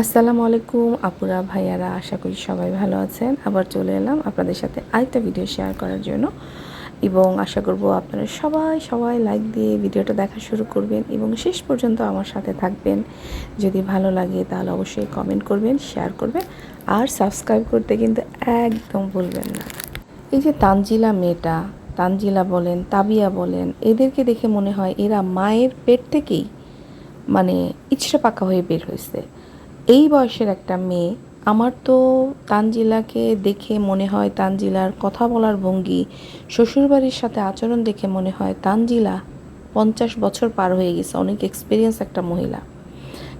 আসসালামু আলাইকুম, আপুরা, ভাইয়ারা, আশা করি সবাই ভালো আছেন। আবার চলে এলাম আপনাদের সাথে আরেকটা ভিডিও শেয়ার করার জন্য। এবং আশা করব আপনারা সবাই সবাই লাইক দিয়ে ভিডিওটা দেখা শুরু করবেন এবং শেষ পর্যন্ত আমার সাথে থাকবেন। যদি ভালো লাগে তাহলে অবশ্যই কমেন্ট করবেন শেয়ার করবেন আর সাবস্ক্রাইব করতে কিন্তু একদম ভুলবেন না। এই যে তানজিলা মেয়েটা, তানজিলা বলেন, তাবিয়া বলেন, এদেরকে দেখে মনে হয় এরা মায়ের পেট থেকেই মানে ইচ্ছা পাকা হয়ে বের হয়েছে। এই বয়সের একটা মেয়ে, আমার তো তানজিলাকে দেখে মনে হয় তানজিলার কথা বলার ভঙ্গি, শ্বশুরবাড়ির সাথে আচরণ দেখে মনে হয় তানজিলা পঞ্চাশ বছর পার হয়ে গেছে, অনেক এক্সপিরিয়েন্স একটা মহিলা।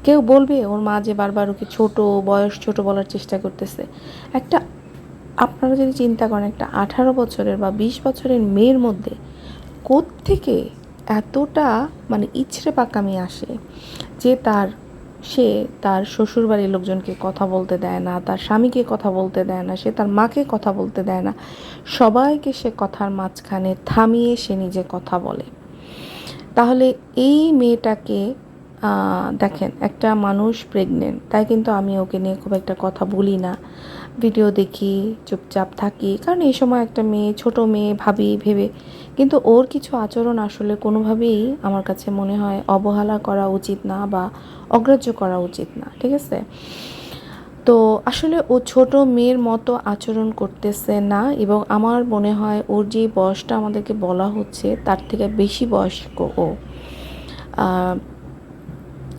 কেউ বলবে ওর মা যে বারবার ওকে ছোট, বয়স ছোট বলার চেষ্টা করতেছে। একটা, আপনারা যদি চিন্তা করেন একটা আঠারো বছরের বা বিশ বছরের মেয়ের মধ্যে থেকে এতটা মানে ইছড়ে পাকামি আসে যে তার সে তার শ্বশুরবাড়ির লোকজনকে কথা বলতে দেয় না, তার স্বামীকে কথা বলতে দেয় না, সে তার মাকে কথা বলতে দেয় না। সবাইকে সে কথার মাঝখানে থামিয়ে সে নিজে কথা বলে। তাহলে এই মেয়েটাকে দেখেন একটা মানুষ প্রেগনেন্ট তাই কিন্তু আমি ওকে নিয়ে খুব একটা কথা বলি না। ভিডিও দেখি, চুপচাপ থাকি। কারণ এই সময় একটা মেয়ে, ছোট মেয়ে, ভাবি, ভেবে। কিন্তু ওর কিছু আচরণ আসলে কোনোভাবেই আমার কাছে মনে হয় অবহেলা করা উচিত না বা অগ্রাহ্য করা উচিত না, ঠিক আছে? তো আসলে ও ছোট মেয়ের মতো আচরণ করতেছে না এবং আমার মনে হয় ওর যে বয়সটা আমাদেরকে বলা হচ্ছে, তার থেকে বেশি বয়স্ক ও।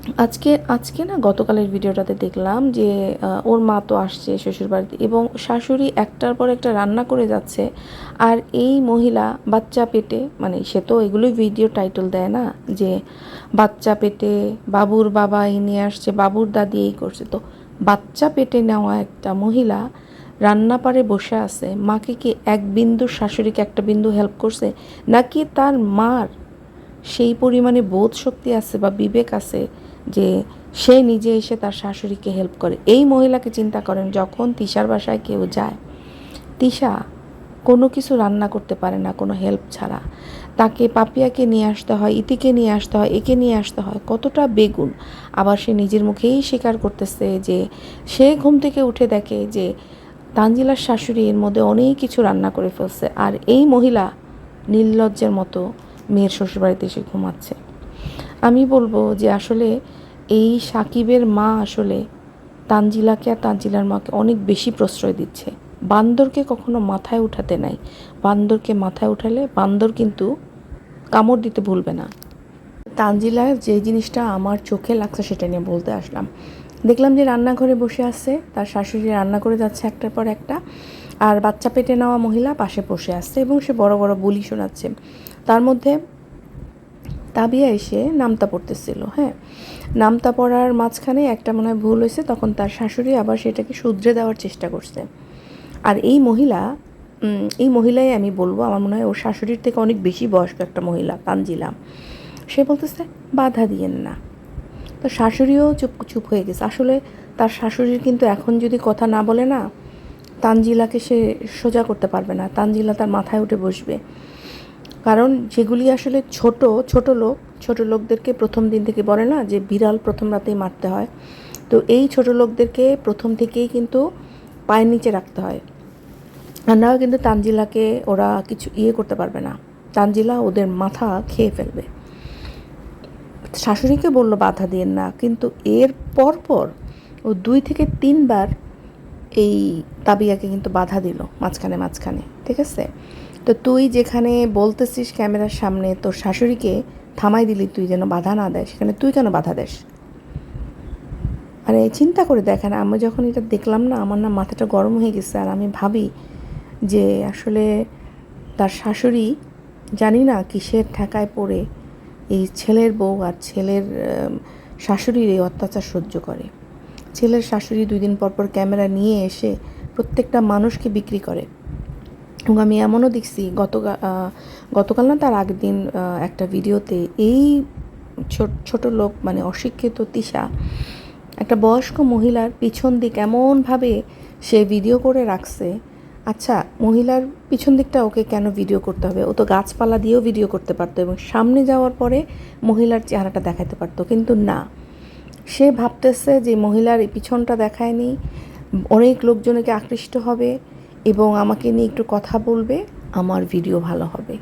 আজকে আজকে না গতকালের ভিডিওটাতে দেখলাম যে ওর মা তো আসছে শ্বশুরবাড়িতে এবং শাশুড়ি একটার পর একটা রান্না করে যাচ্ছে আর এই মহিলা বাচ্চা পেটে মানে সে তো এগুলোই ভিডিও টাইটেল দেয় না, যে বাচ্চা পেটে বাবুর বাবা এই নিয়ে আসছে, বাবুর দাদি এই করছে। তো বাচ্চা পেটে নেওয়া একটা মহিলা রান্না পারে বসে আছে, মাকে কি এক বিন্দু শাশুড়িকে একটা বিন্দু হেল্প করছে? নাকি তার মার সেই পরিমাণে বোধ শক্তি আছে বা বিবেক আছে যে সে নিজে এসে তার শাশুড়িকে হেল্প করে। এই মহিলাকে চিন্তা করেন, যখন তিশার বাসায় কেউ যায়, তিশা কোনো কিছু রান্না করতে পারে না, কোনো হেল্প ছাড়া। তাকে পাপিয়াকে নিয়ে আসতে হয়, ইতিকে নিয়ে আসতে হয়, একে নিয়ে আসতে হয়। কতটা বেগুন। আবার সে নিজের মুখেই স্বীকার করতেছে যে, সে ঘুম থেকে উঠে দেখে যে, তানজিলার শাশুড়ি এর মধ্যে অনেক কিছু রান্না করে ফেলছে। আর এই মহিলা নির্লজ্জের মতো মেয়ের শ্বশুরবাড়িতে এসে ঘুমাচ্ছে। আমি বলব যে আসলে এই সাকিবের মা আসলে তানজিলাকে আর তানজিলার মাকে অনেক বেশি প্রশ্রয় দিচ্ছে। বান্দরকে কখনো মাথায় উঠাতে নাই। বান্দরকে মাথায় উঠালে বান্দর কিন্তু কামড় দিতে ভুলবে না। তানজিলার যে জিনিসটা আমার চোখে লাগছে সেটা নিয়ে বলতে আসলাম। দেখলাম যে রান্নাঘরে বসে আছে, তার শাশুড়ি রান্না করে যাচ্ছে একটার পর একটা, আর বাচ্চা পেটে নেওয়া মহিলা পাশে বসে আসছে এবং সে বড় বড় বলি শোনাচ্ছে। তার মধ্যে তাবিয়া এসে নামতা পড়তেছিল হ্যাঁ। নামতা পড়ার মাঝখানে একটা মনে হয় ভুল হয়েছে, তখন তার শাশুড়ি আবার সেটাকে শুধরে দেওয়ার চেষ্টা করছে। আর এই মহিলা এই মহিলাই আমি বলব, আমার মনে হয় ওর শাশুড়ির থেকে অনেক বেশি বয়স্ক একটা মহিলা, তানজিলা। সে বলতেছে, বাধা দিয়েন না। তো শাশুড়িও চুপ চুপ হয়ে গেছে। আসলে তার শাশুড়ির কিন্তু এখন যদি কথা না বলে না, তানজিলাকে সে সোজা করতে পারবে না। তানজিলা তার মাথায় উঠে বসবে। কারণ যেগুলি আসলে ছোট ছোট লোক, ছোট লোকদেরকে প্রথম দিন থেকে বলে না যে বিড়াল প্রথম রাতেই মারতে হয়। তো এই ছোট লোকদেরকে প্রথম থেকেই কিন্তু পায়ের নিচে রাখতে হয়। নাও কিন্তু তানজিলাকে ওরা কিছু ইয়ে করতে পারবে না। তানজিলা ওদের মাথা খেয়ে ফেলবে। শাশুড়িকে বলল, বাধা দিয়ে না। কিন্তু এর পর পর ও দুই থেকে তিনবার এই তাবিয়াকে কিন্তু বাধা দিল, মাঝখানে মাঝখানে। ঠিক আছে? তো তুই যেখানে বলতেছিস ক্যামেরার সামনে তোর শাশুড়িকে থামাই দিলি তুই যেন বাধা না দেয়, সেখানে তুই কেন বাধা দেস? মানে চিন্তা করে দেখেন আমি যখন এটা দেখলাম না, আমার না মাথাটা গরম হয়ে গেছে। আর আমি ভাবি যে আসলে তার শাশুড়ি জানি না কিসের ঠেকায় পড়ে, এই ছেলের বউ আর ছেলের শাশুড়ির এই অত্যাচার সহ্য করে। ছেলের শাশুড়ি দুই দিন পর পর ক্যামেরা নিয়ে এসে প্রত্যেকটা মানুষকে বিক্রি করে। এবং আমি এমনও দেখছি গত গতকাল না তার আগের দিন একটা ভিডিওতে এই ছোট- ছোট লোক মানে অশিক্ষিত তিশা, একটা বয়স্ক মহিলার পিছন দিক এমনভাবে সে ভিডিও করে রাখছে। আচ্ছা মহিলার পিছন দিকটা ওকে কেন ভিডিও করতে হবে? ও তো গাছপালা দিয়েও ভিডিও করতে পারতো এবং সামনে যাওয়ার পরে মহিলার চেহারাটা দেখাতে পারতো, কিন্তু না। সে ভাবতেছে যে মহিলার পিছনটা দেখায়নি, অনেক লোকজনকে আকৃষ্ট হবে। এবং আমাকে নিয়ে একটু কথা বলবে, আমার ভিডিও ভালো হবে।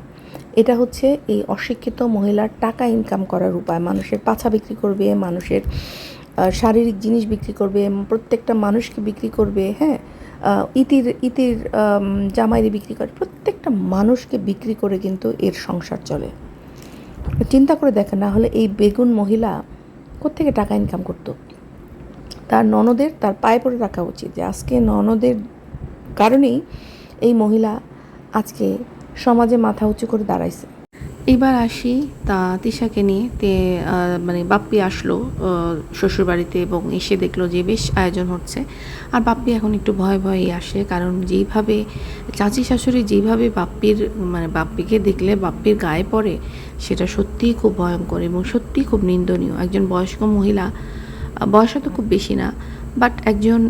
এটা হচ্ছে এই অশিক্ষিত মহিলার টাকা ইনকাম করার উপায়। মানুষের পাছা বিক্রি করবে, মানুষের শারীরিক জিনিস বিক্রি করবে, প্রত্যেকটা মানুষকে বিক্রি করবে হ্যাঁ? ইতির ইতির জামাইরে বিক্রি করে, প্রত্যেকটা মানুষকে বিক্রি করে কিন্তু এর সংসার চলে। চিন্তা করে দেখেন, না হলে এই বেগুন মহিলা কোত্থেকে টাকা ইনকাম করতো? তার ননদের, তার পায়ে পড়ে রাখা উচিত যে আজকে ননদের কারণেই এই মহিলা আজকে সমাজে মাথা উঁচু করে দাঁড়াইছে। এবার আসি তা তিশাকে নিয়ে। তে মানে বাপ্পি আসলো শ্বশুর বাড়িতে এবং এসে দেখল যে বেশ আয়োজন হচ্ছে। আর বাপ্পি এখন একটু ভয় ভয়েই আসে কারণ যেইভাবে চাচি শাশুড়ি যেইভাবে বাপ্পির মানে বাপ্পিকে দেখলে বাপ্পির গায়ে পড়ে সেটা সত্যিই খুব ভয়ঙ্কর এবং সত্যিই খুব নিন্দনীয়। একজন বয়স্ক মহিলা আহ, বয়স তো খুব বেশি না বাট একজন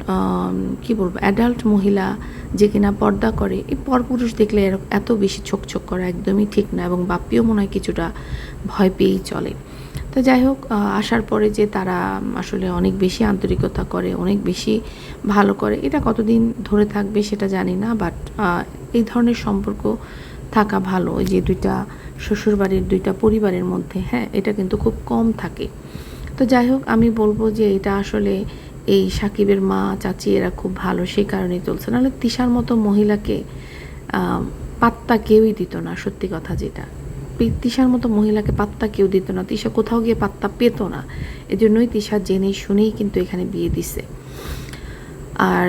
কি বলব অ্যাডাল্ট মহিলা যে কিনা পর্দা করে, এই পরপুরুষ দেখলে এত বেশি ছোকছোক করা একদমই ঠিক না এবং বাপ্পিও মনে হয় কিছুটা ভয় পেয়েই চলে। তো যাই হোক আসার পরে যে তারা আসলে অনেক বেশি আন্তরিকতা করে, অনেক বেশি ভালো করে, এটা কতদিন ধরে থাকবে সেটা জানি না বাট এই ধরনের সম্পর্ক থাকা ভালো। ওই যে দুইটা শ্বশুরবাড়ির, দুইটা পরিবারের মধ্যে হ্যাঁ এটা কিন্তু খুব কম থাকে। তো যাই হোক, আমি বলব যে এটা আসলে এই সাকিবের মা, চাচি এরা খুব ভালো, সেই কারণেই চলছে। নাহলে তিশার মতো মহিলাকে পাত্তা কেউই দিত না, সত্যি কথা যেটা। তিশার মতো মহিলাকে পাত্তা কেউ দিত না, তিশা কোথাও গিয়ে পাত্তা পেত না। এজন্যই তিশা জেনে শুনেই কিন্তু এখানে বিয়ে দিছে। আর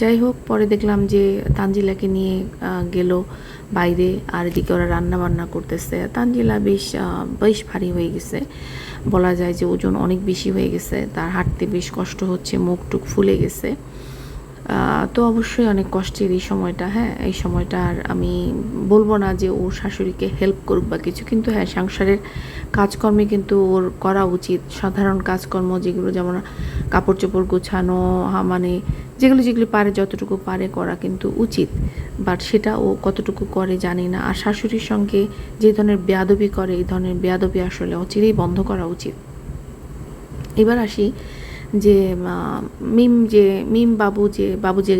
যাই হোক, পরে দেখলাম যে তানজিলাকে নিয়ে গেল বাইরে, আর এদিকে ওরা রান্না বান্না করতেছে। তানজিলা বেশ বেশ ভারী হয়ে গেছে। বলা যায় যে ওজন অনেক বেশি হয়ে গেছে, তার হাঁটতে বেশ কষ্ট হচ্ছে মুখ টুক ফুলে গেছে। তো অবশ্যই অনেক কষ্টের এই সময়টা হ্যাঁ? এই সময়টা আর আমি বলব না যে ওর শাশুড়িকে হেল্প করুক বা কিছু, কিন্তু হ্যাঁ সংসারের কাজকর্মে কিন্তু ওর করা উচিত। সাধারণ কাজকর্ম যেগুলো যেমন কাপড় চোপড় গোছানো মানে যেগুলো যেগুলো পারে, যতটুকু পারে করা কিন্তু উচিত। বাট সেটা ও কতটুকু করে জানি না। আর শাশুড়ির সঙ্গে যে ধরনের বেয়াদবি করে, এই ধরনের বেয়াদবি আসলে অচিরেই বন্ধ করা উচিত। এবার আসি যে মিম যে, মিম বাবু যে বাবু যে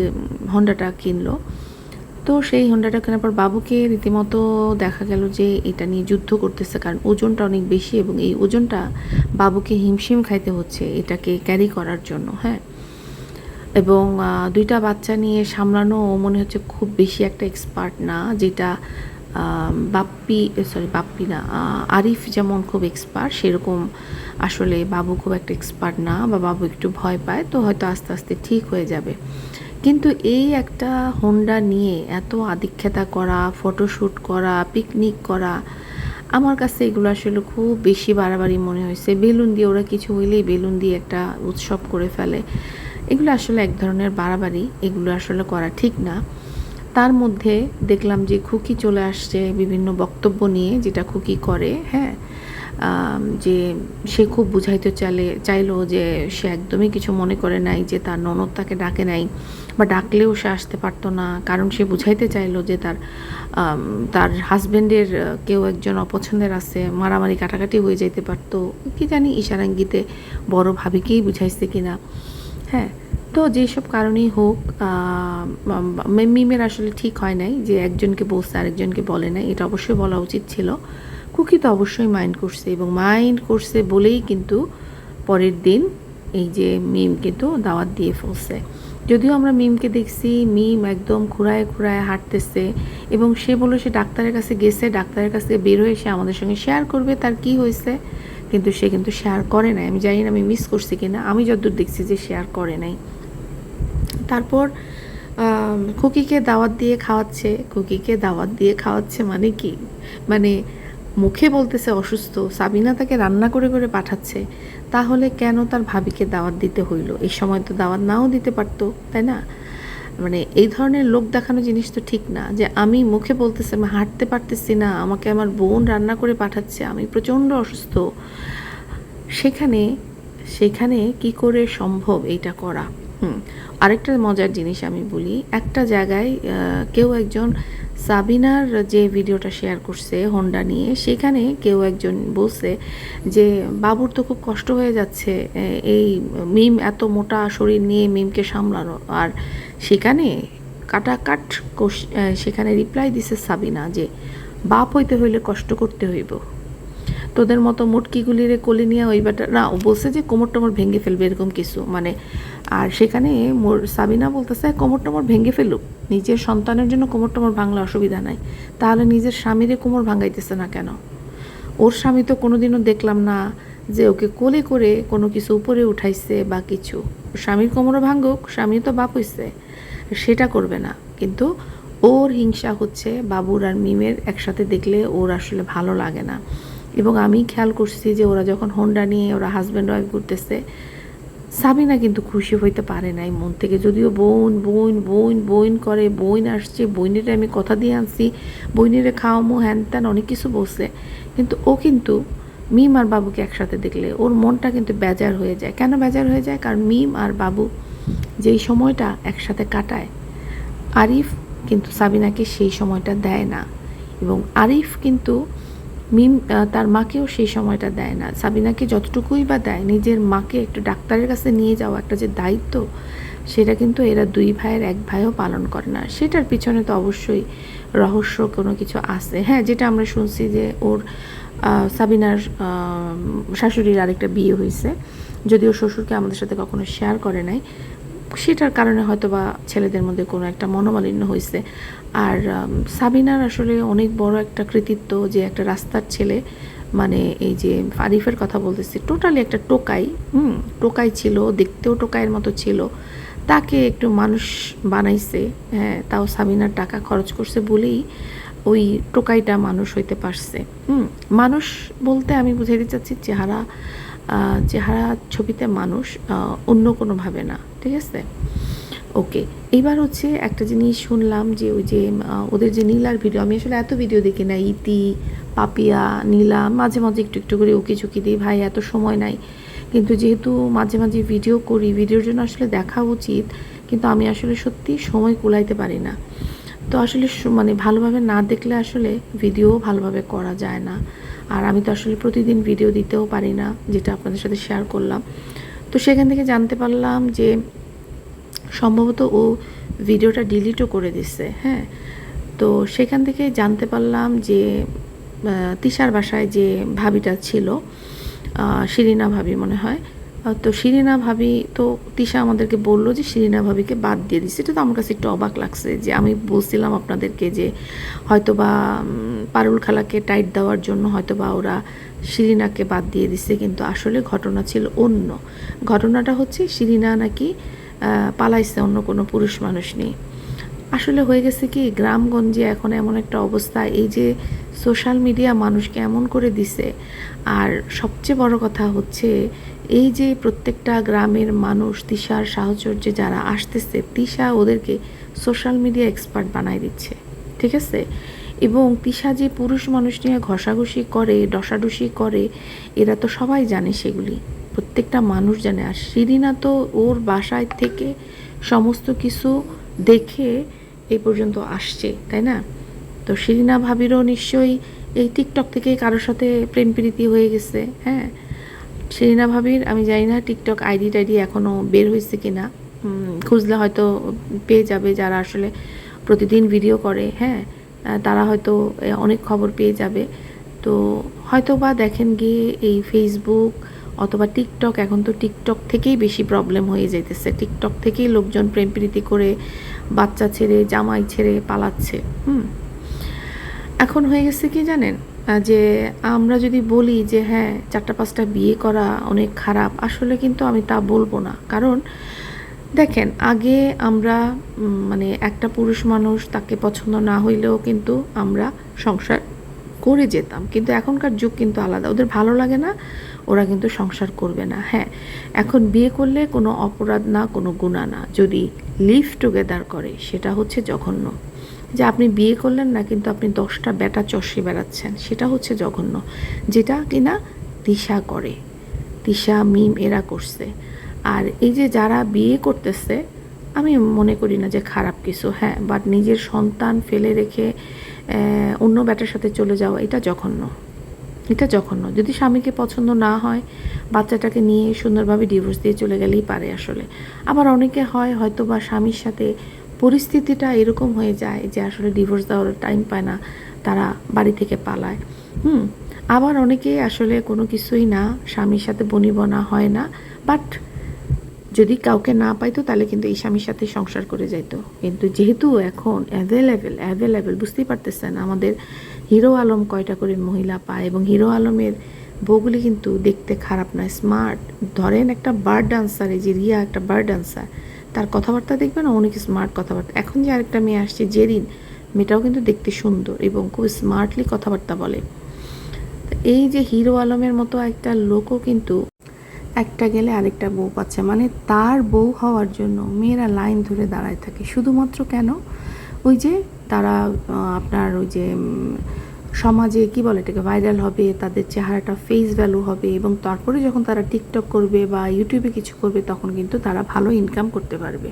হন্ডাটা কিনলো, তো সেই হন্ডাটা কেনার পর বাবুকে রীতিমতো দেখা গেল যে এটা নিয়ে যুদ্ধ করতেছে, কারণ ওজনটা অনেক বেশি এবং এই ওজনটা বাবুকে হিমশিম খাইতে হচ্ছে এটাকে ক্যারি করার জন্য হ্যাঁ? এবং দুইটা বাচ্চা নিয়ে সামলানো মনে হচ্ছে খুব বেশি একটা এক্সপার্ট না, যেটা বাপ্পি সরি বাপ্পি না আরিফ যেমন খুব এক্সপার্ট সেরকম আসলে বাবু খুব একটা এক্সপার্ট না বা বাবু একটু ভয় পায়, তো হয়তো আস্তে আস্তে ঠিক হয়ে যাবে। কিন্তু এই একটা হোন্ডা নিয়ে এত আদিক্ষেতা করা ফটোশ্যুট করা পিকনিক করা, আমার কাছে এগুলো আসলে খুব বেশি বাড়াবাড়ি মনে হয়েছে। বেলুন দিয়ে ওরা কিছু হইলেই বেলুন দিয়ে একটা উৎসব করে ফেলে। এগুলো আসলে এক ধরনের বাড়াবাড়ি, এগুলো আসলে করা ঠিক না। তার মধ্যে দেখলাম যে খুকি চলে আসছে বিভিন্ন বক্তব্য নিয়ে, যেটা খুকি করে হ্যাঁ? যে সে খুব বুঝাইতে চাইলে, চাইলো যে সে একদমই কিছু মনে করে নাই, যে তার ননদ তাকে ডাকে নাই, বা ডাকলেও সে আসতে পারতো না। কারণ সে বুঝাইতে চাইলো যে তার তার হাজবেন্ডের কেউ একজন অপছন্দের আছে, মারামারি কাটাকাটি হয়ে যাইতে পারতো। কি জানি ইশারাঙ্গিতে বড় ভাবিকেই বুঝাইছে কিনা হ্যাঁ? তো যেসব কারণেই হোক মিমের আসলে ঠিক হয় নাই যে একজনকে বলছে, আরেকজনকে বলে নাই। এটা অবশ্যই বলা উচিত ছিল। কুকি তো অবশ্যই মাইন্ড করছে এবং মাইন্ড করছে বলেই কিন্তু পরের দিন এই যে মিম কিন্তু দাওয়াত দিয়ে ফেলছে। যদিও আমরা মিমকে দেখছি, মিম একদম খুঁড়ায় খুঁড়ায় হাঁটতেছে এবং সে বলল সে ডাক্তারের কাছে গেছে, ডাক্তারের কাছে বের হয়ে সে আমাদের সঙ্গে শেয়ার করবে তার কি হয়েছে। কিন্তু সে কিন্তু শেয়ার করে নাই। আমি জানি না আমি মিস করছি কিনা। আমি যতদূর দেখছি যে শেয়ার করে নাই। তারপর খুকিকে দাওয়াত দিয়ে খাওয়াচ্ছে। খুকিকে দাওয়াত দিয়ে খাওয়াচ্ছে মানে কি? মানে মুখে বলতেছে অসুস্থ, সাবিনা তাকে রান্না করে করে পাঠাচ্ছে। তাহলে কেন তার ভাবিকে দাওয়াত দিতে হইল? এই সময় তো দাওয়াত নাও দিতে পারতো, তাই না? মানে এই ধরনের লোক দেখানো জিনিস তো ঠিক না। যে আমি মুখে বলতেছি, আমি হাঁটতে পারতেছি না, আমাকে আমার বোন রান্না করে পাঠাচ্ছে, আমি প্রচণ্ড অসুস্থ। সেখানে সেখানে কি করে সম্ভব এইটা করা? হুম, আরেকটা মজার জিনিস আমি বলি, একটা জায়গায় কেউ একজন সাবিনার যে ভিডিওটা শেয়ার করছে হোন্ডা নিয়ে, সেখানে কেউ একজন বলছে যে, বাবুর তো খুব কষ্ট হয়ে যাচ্ছে এই মিম এত মোটা শরীর নিয়ে মিমকে সামলানো। আর সেখানে কাটাকাট সেখানে রিপ্লাই দিছে সাবিনা যে, বাপ হইতে হইলে কষ্ট করতে হইব। তোদের মতো মুটকিগুলিরে কোলে নিয়ে ওই বেটা না, ও বলছে যে কোমর টোমর ভেঙে ফেলবে এরকম কিছু মানে আর সেখানে মোর সাবিনা বলতেছে কোমর টোমর ভেঙে ফেলুক, নিজের সন্তানের জন্য কোমর টোমর ভাঙলে অসুবিধা নাই, তাহলে নিজের স্বামীরে কোমর ভাঙাইতেছে না কেন? ওর স্বামী তো কোনোদিনও দেখলাম না যে ওকে কোলে করে কোনো কিছু উপরে উঠাইছে বা কিছু। স্বামীর কোমরও ভাঙুক স্বামী তো বাপ হইছে, সেটা করবে না। কিন্তু ওর হিংসা হচ্ছে বাবুর আর মিমের একসাথে দেখলে ওর আসলে ভালো লাগে না। এবং আমি খেয়াল করছি যে ওরা যখন হোন্ডা নিয়ে ওরা হাজব্যান্ড ওয়াইফ ঘুরতেছে, সাবিনা কিন্তু খুশি হইতে পারে নাই মন থেকে। যদিও বোন বোন বোন বোন করে, বোন আসছে বইনের আমি কথা দিয়ে আনছি বইনেরে খাওয়ামো, হ্যান ত্যান অনেক কিছু বলছে। কিন্তু ও কিন্তু মিম আর বাবুকে একসাথে দেখলে ওর মনটা কিন্তু বেজার হয়ে যায়। কেন বেজার হয়ে যায়? কারণ মিম আর বাবু যেই সময়টা একসাথে কাটায়, আরিফ কিন্তু সাবিনাকে সেই সময়টা দেয় না। এবং আরিফ কিন্তু মিম তার মাকেও সেই সময়টা দেয় না। সাবিনাকে যতটুকুই বা দেয়, নিজের মাকে একটু ডাক্তারের কাছে নিয়ে যাওয়া একটা যে দায়িত্ব, সেটা কিন্তু এরা দুই ভাইয়ের এক ভাইও পালন করে না। সেটার পিছনে তো অবশ্যই রহস্য কোনো কিছু আছে। হ্যাঁ যেটা আমরা শুনছি যে ওর সাবিনার শাশুড়ির আরেকটা বিয়ে হয়েছে। যদিও শ্বশুরকে আমাদের সাথে কখনো শেয়ার করে নাই। সেটার কারণে হয়তো বা ছেলেদের মধ্যে কোনো একটা মনোমালিন্য হয়েছে আর সাবিনার আসলে অনেক বড় একটা কৃতিত্ব যে একটা রাস্তার ছেলে মানে এই যে আরিফের কথা বলতেছি টোটালি একটা টোকাই, হুম, টোকাই ছিল, দেখতেও টোকাইয়ের মতো ছিল। তাকে একটু মানুষ বানাইছে হ্যাঁ তাও সাবিনার টাকা খরচ করছে বলেই ওই টোকাইটা মানুষ হইতে পারছে। হুম, মানুষ বলতে আমি বুঝাইতে চাচ্ছি চেহারা চেহারা ছবিতে মানুষ অন্য কোনোভাবে না, ঠিক আছে? ওকে এইবার হচ্ছে একটা জিনিস শুনলাম যে ওই যে ওদের যে নীলার ভিডিও, আমি আসলে এত ভিডিও দেখি না, ইতি, পাপিয়া, নীলা, মাঝে মাঝে একটু একটু করে উকি ঝুঁকি দিই, ভাই, এত সময় নাই। কিন্তু যেহেতু মাঝে মাঝে ভিডিও করি, ভিডিওর জন্য আসলে দেখা উচিত, কিন্তু আমি আসলে সত্যি সময় কুলাইতে পারি না। তো আসলে মানে ভালোভাবে না দেখলে আসলে ভিডিও ভালোভাবে করা যায় না। আর আমি তো আসলে প্রতিদিন ভিডিও দিতেও পারি না, যেটা আপনাদের সাথে শেয়ার করলাম। তো সেখান থেকে জানতে পারলাম যে সম্ভবত ও ভিডিওটা ডিলিটও করে দিচ্ছে হ্যাঁ? তো সেখান থেকে জানতে পারলাম যে তিশার বাসায় যে ভাবিটা ছিল শিরিনা ভাবি মনে হয় তো শিরিনা ভাবি, তো তিশা আমাদেরকে বলল যে শিরিনা ভাবিকে বাদ দিয়ে দিচ্ছে এটা তো আমার কাছে একটু অবাক লাগছে যে আমি বলছিলাম আপনাদেরকে যে হয়তো বা পারুল খালাকে টাইট দেওয়ার জন্য হয়তো বা ওরা শিরিনাকে বাদ দিয়ে দিচ্ছে কিন্তু আসলে ঘটনা ছিল অন্য। ঘটনাটা হচ্ছে শিরিনা নাকি পালাইছে অন্য কোনো পুরুষ মানুষ নেই আসলে হয়ে গেছে কি, গ্রামগঞ্জে এখন এমন একটা অবস্থা, এই যে সোশ্যাল মিডিয়া মানুষকে এমন করে দিছে। আর সবচেয়ে বড় কথা হচ্ছে, এই যে প্রত্যেকটা গ্রামের মানুষ, তিশার সাহচর্যে যারা আসতেছে, তিশা ওদেরকে সোশ্যাল মিডিয়া এক্সপার্ট বানাই দিচ্ছে। ঠিক আছে? এবং যে পুরুষ মানুষ নিয়ে ঘষাঘষি করে, ডসাডসি করে, এরা তো সবাই জানে সেগুলি। প্রত্যেকটা মানুষ জানে। আর শিরিনা তো ওর বাসায় থেকে সমস্ত কিছু দেখে এই পর্যন্ত আসছে, তাই না? তো শিরিনা ভাবিরও নিশ্চয়ই এই টিকটক থেকে কারোর সাথে প্রেম প্রীতি হয়ে গেছে হ্যাঁ? শিরিনা ভাবির, আমি জানি না টিকটক আইডি টাইডি এখনও বের হয়েছে কি না খুঁজলে হয়তো পেয়ে যাবে যারা আসলে প্রতিদিন ভিডিও করে হ্যাঁ? তারা হয়তো অনেক খবর পেয়ে যাবে। তো হয়তো বা দেখেন গিয়ে এই ফেসবুক অথবা টিকটক এখন তো টিকটক থেকেই বেশি প্রবলেম হয়ে যাইতেছে। টিকটক থেকেই লোকজন প্রেম প্রীতি করে বাচ্চা ছেড়ে, জামাই ছেড়ে পালাচ্ছে। হুম। এখন হয়ে গেছে কি জানেন? যে আমরা যদি বলি যে হ্যাঁ চারটা পাঁচটা বিয়ে করা অনেক খারাপ, আসলে কিন্তু আমি তা বলব না। কারণ দেখেন, আগে আমরা মানে একটা পুরুষ মানুষ তাকে পছন্দ না হইলেও কিন্তু আমরা সংসার করে যেতাম। কিন্তু এখনকার যুগ কিন্তু আলাদা। ওদের ভালো লাগে না, ওরা কিন্তু সংসার করবে না। হ্যাঁ এখন বিয়ে করলে কোনো অপরাধ না, কোনো গুণা না। যদি লিভ টুগেদার করে, সেটা হচ্ছে জঘন্য। যে আপনি বিয়ে করলেন না, কিন্তু আপনি দশটা বেটা চষে বেড়াচ্ছেন, সেটা হচ্ছে জঘন্য। যেটা কিনা দিশা করে তিশা মিম এরা করছে। আর এই যে যারা বিয়ে করতেছে, আমি মনে করি না যে খারাপ কিছু হ্যাঁ বাট নিজের সন্তান ফেলে রেখে অন্য ব্যাটার সাথে চলে যাওয়া, এটা জঘন্য। এটা জঘন্য। যদি স্বামীকে পছন্দ না হয়, বাচ্চাটাকে নিয়ে সুন্দরভাবে ডিভোর্স দিয়ে চলে গেলেই পারে আসলে। আবার অনেকে হয় হয়তো বা স্বামীর সাথে পরিস্থিতিটা এরকম হয়ে যায় যে আসলে ডিভোর্স দেওয়ার টাইম পায় না, তারা বাড়ি থেকে পালায়। হুম, আবার অনেকেই আসলে কোনো কিছুই না, স্বামীর সাথে বনিবনা হয় না বাট যদি কাউকে না পাইতো, তাহলে কিন্তু এই স্বামীর সাথে সংসার করে যাইত। কিন্তু যেহেতু এখন অ্যাভেলেবেল অ্যাভেলেবেল বুঝতেই পারতেছেন, আমাদের হিরো আলম কয়টা করে মহিলা পায় এবং হিরো আলমের বউগুলি কিন্তু দেখতে খারাপ না স্মার্ট ধরেন একটা বার্ড ডান্সার এই যে রিয়া একটা বার্ড ডান্সার তার কথাবার্তা দেখবেন অনেক স্মার্ট কথাবার্তা। এখন যে আরেকটা মেয়ে আসছে, জেরিন, মেয়েটাও কিন্তু দেখতে সুন্দর এবং খুব স্মার্টলি কথাবার্তা বলে। এই যে হিরো আলমের মতো একটা লোকও কিন্তু একটা গেলে আরেকটা বউ পাচ্ছে। মানে তার বউ হওয়ার জন্য মেয়েরা লাইন ধরে দাঁড়ায় থাকে। শুধুমাত্র কেন? ওই যে তারা আপনার ওই যে সমাজে কি বলে এটাকে ভাইরাল হবে, তাদের চেহারাটা ফেস ভ্যালু হবে এবং তারপরে যখন তারা টিকটক করবে বা ইউটিউবে কিছু করবে, তখন কিন্তু তারা ভালো ইনকাম করতে পারবে।